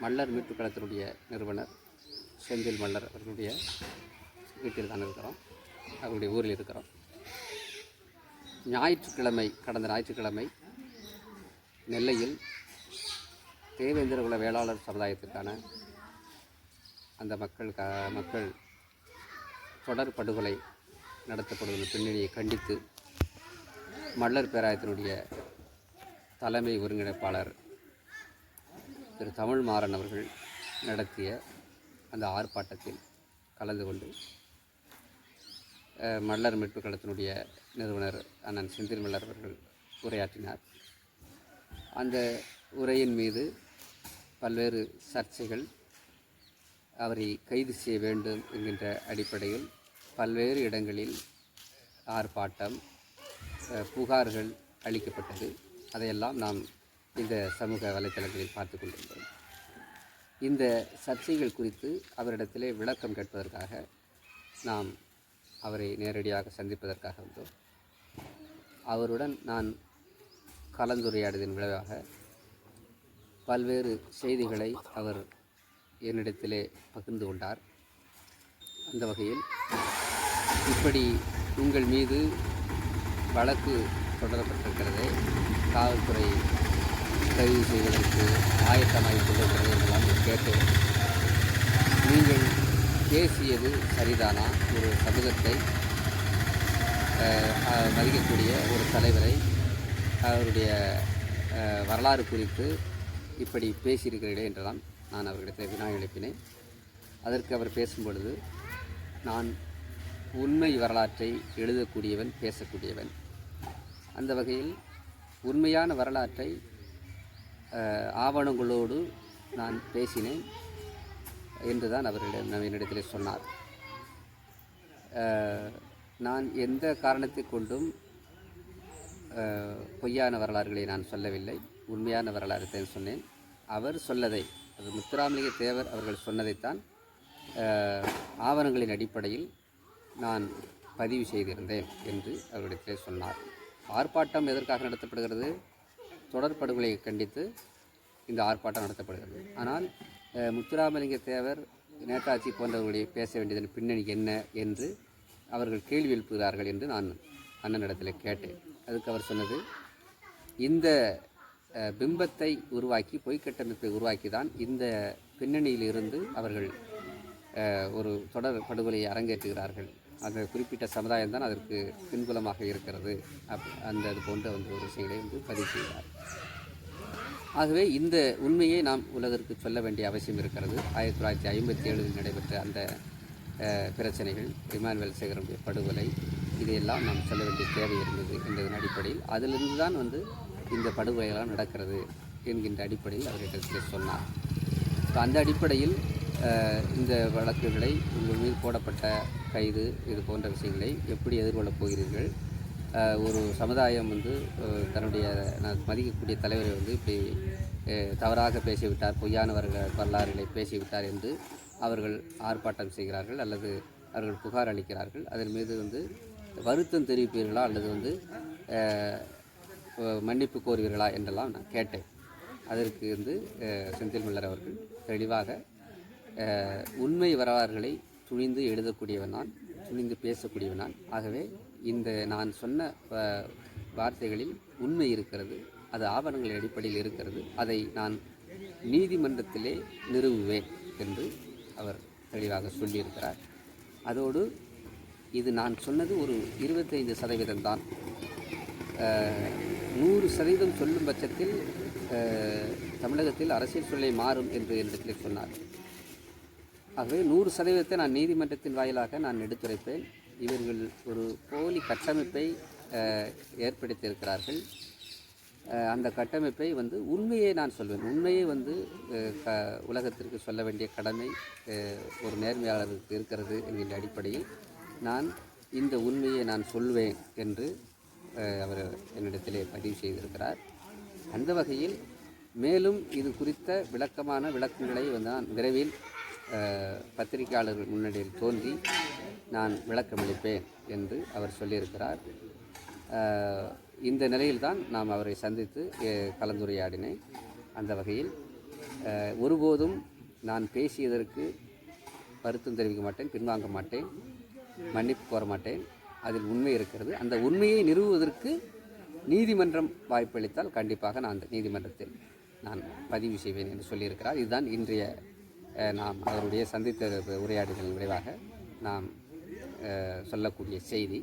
மல்லர் மீட்பு கழகத்தினுடைய நிறுவனர் செந்தில் மல்லர் அவர்களுடைய வீட்டில் தான் இருக்கிறோம். அவருடைய ஊரில் இருக்கிறோம். ஞாயிற்றுக்கிழமை கடந்த ஞாயிற்றுக்கிழமை நெல்லையில் தேவேந்திரகுல வேளாளர் சமுதாயத்திற்கான அந்த மக்கள் க மக்கள் தொடர் படுகொலை நடத்தப்படுவதன் பின்னணியை கண்டித்து மல்லர் பேராயத்தினுடைய தலைமை ஒருங்கிணைப்பாளர் திரு தமிழ் மாறன் அவர்கள் நடத்திய அந்த ஆர்ப்பாட்டத்தில் கலந்து கொண்டு மல்லர் மீட்பு கழகத்தினுடைய நிறுவனர் அண்ணன் செந்தில் மல்லர் அவர்கள் உரையாற்றினார். அந்த உரையின் மீது பல்வேறு சர்ச்சைகள் அவரை கைது செய்ய வேண்டும் என்கின்ற அடிப்படையில் பல்வேறு இடங்களில் ஆர்ப்பாட்டம் புகார்கள் அளிக்கப்பட்டது. அதையெல்லாம் நாம் இந்த சமூக வலைத்தளங்களில் பார்த்து கொண்டிருந்தோம். இந்த சர்ச்சைகள் குறித்து அவரிடத்திலே விளக்கம் கேட்பதற்காக நாம் அவரை நேரடியாக சந்திப்பதற்காக வந்தோம். அவருடன் நான் கலந்துரையாடியதன் விளைவாக பல்வேறு செய்திகளை அவர் என்னிடத்திலே பகிர்ந்து கொண்டார். அந்த வகையில் இப்படி உங்கள் மீது வழக்கு தொடரப்பட்டிருக்கிறதே காவல்துறை உதவி செய்வதற்கு ஆயத்தமாகிக் கொண்டிருக்கிறது என்றெல்லாம் நான் கேட்டேன் நீங்கள் பேசியது சரிதானா? ஒரு சமூகத்தை மதிக்கக்கூடிய ஒரு தலைவரை அவருடைய வரலாறு குறித்து இப்படி பேசியிருக்கிறீர்களே என்றெல்லாம் நான் அவர்களிடத்தில் வினா எழுப்பினேன். அதற்கு அவர் பேசும் பொழுது நான் உண்மை வரலாற்றை எழுதக்கூடியவன் பேசக்கூடியவன். அந்த வகையில் உண்மையான வரலாற்றை ஆவணங்களோடு நான் பேசினேன் என்றுதான் அவரிடம் என்னிடத்தில் சொன்னார். நான் எந்த காரணத்தை கொண்டும் பொய்யான வரலாறுகளை நான் சொல்லவில்லை. உண்மையான வரலாறு தான் சொன்னேன். அவர் சொல்லதை அது முத்துராமலிங்க தேவர் அவர்கள் சொன்னதைத்தான் ஆவணங்களின் அடிப்படையில் நான் பதிவு செய்திருந்தேன் என்று அவரிடத்திலே சொன்னார். ஆர்ப்பாட்டம் எதற்காக நடத்தப்படுகிறது? தொடர் படுகொலையை கண்டித்து இந்த ஆர்ப்பாட்டம் நடத்தப்படுகிறது. ஆனால் முத்துராமலிங்க தேவர் நேதாஜி போன்றவர்களுடைய பேச வேண்டியதன் பின்னணி என்ன என்று அவர்கள் கேள்வி எழுப்புகிறார்கள் என்று நான் அண்ணனிடத்தில் கேட்டேன். அதுக்கு அவர் சொன்னது இந்த பிம்பத்தை உருவாக்கி பொய்க்கட்டமைப்பை உருவாக்கி தான் இந்த பின்னணியில் இருந்து அவர்கள் ஒரு தொடர் படுகொலையை அரங்கேற்றுகிறார்கள். அந்த குறிப்பிட்ட சமுதாயம் தான் அதற்கு பின்புலமாக இருக்கிறது. அப் அந்த அது போன்ற வந்து ஒரு விஷயங்களை வந்து பதிவு செய்கிறார் ஆகவே இந்த உண்மையை நாம் உலகிற்கு சொல்ல வேண்டிய அவசியம் இருக்கிறது. ஆயிரத்தி தொள்ளாயிரத்தி ஐம்பத்தி ஏழில் நடைபெற்ற அந்த பிரச்சனைகள் இமானுவேல் சேகரனுடைய படுகொலை இதையெல்லாம் நாம் சொல்ல வேண்டிய தேவை இருந்தது என்பதன் அடிப்படையில் அதிலிருந்து தான் வந்து இந்த படுகொலைகளாம் நடக்கிறது என்கின்ற அடிப்படையில் அவரிடத்தில் சொன்னார். இப்போ அந்த அடிப்படையில் இந்த வழக்குகளை உங்கள் மீது போடப்பட்ட கைது இது போன்ற விஷயங்களை எப்படி எதிர்கொள்ளப் போகிறீர்கள்? ஒரு சமுதாயம் வந்து தன்னுடைய நான் மதிக்கக்கூடிய தலைவரை வந்து இப்படி தவறாக பேசிவிட்டார் பொய்யான வரலாறுகளை பேசிவிட்டார் என்று அவர்கள் ஆர்ப்பாட்டம் செய்கிறார்கள் அல்லது அவர்கள் புகார் அளிக்கிறார்கள். அதன் மீது வந்து வருத்தம் தெரிவிப்பீர்களா அல்லது வந்து மன்னிப்பு கோருவீர்களா என்றெல்லாம் நான் கேட்டேன். அதற்கு வந்து செந்தில் மல்லர் அவர்கள் தெளிவாக உண்மை வரலாறுகளை துணிந்து எழுதக்கூடியவன் நான் துணிந்து பேசக்கூடியவன் நான். ஆகவே இந்த நான் சொன்ன வார்த்தைகளில் உண்மை இருக்கிறது அது ஆவணங்களின் அடிப்படையில் இருக்கிறது அதை நான் நீதிமன்றத்திலே நிறுவுவேன் என்று அவர் தெளிவாக சொல்லியிருக்கிறார். அதோடு இது நான் சொன்னது ஒரு இருபத்தைந்து சதவீதம் தான். நூறு சதவீதம் சொல்லும் பட்சத்தில் தமிழகத்தில் அரசியல் சூழ்நிலை மாறும் என்று என்னிடத்தில் சொன்னார். ஆகவே நூறு சதவீதத்தை நான் நீதிமன்றத்தின் வாயிலாக நான் எடுத்துரைப்பேன். இவர்கள் ஒரு போலி கட்டமைப்பை ஏற்படுத்தியிருக்கிறார்கள். அந்த கட்டமைப்பை வந்து உண்மையை நான் சொல்வேன். உண்மையை வந்து க உலகத்திற்கு சொல்ல வேண்டிய கடமை ஒரு நேர்மையாளருக்கு இருக்கிறது என்கின்ற அடிப்படையில் நான் இந்த உண்மையை நான் சொல்வேன் என்று அவர் என்னிடத்திலே பதிவு செய்திருக்கிறார். அந்த வகையில் மேலும் இது குறித்த விளக்கமான விளக்கங்களை வந்து நான் விரைவில் பத்திரிகையாளர்கள் முன்னணியில் தோன்றி நான் விளக்கமளிப்பேன் என்று அவர் சொல்லியிருக்கிறார். இந்த நிலையில்தான் நாம் அவரை சந்தித்து கலந்துரையாடினேன். அந்த வகையில் ஒருபோதும் நான் பேசியதற்கு வருத்தம் தெரிவிக்க மாட்டேன் பின்வாங்க மாட்டேன் மன்னிப்பு கோர மாட்டேன். அதில் உண்மை இருக்கிறது. அந்த உண்மையை நிறுவுவதற்கு நீதிமன்றம் வாய்ப்பளித்தால் கண்டிப்பாக நான் அந்த நீதிமன்றத்தில் நான் பதிவு செய்வேன் என்று சொல்லியிருக்கிறார். இதுதான் இன்றைய நாம் அவருடைய சந்தித்த உரையாடுதலின் விளைவாக நாம் சொல்லக்கூடிய செய்தி.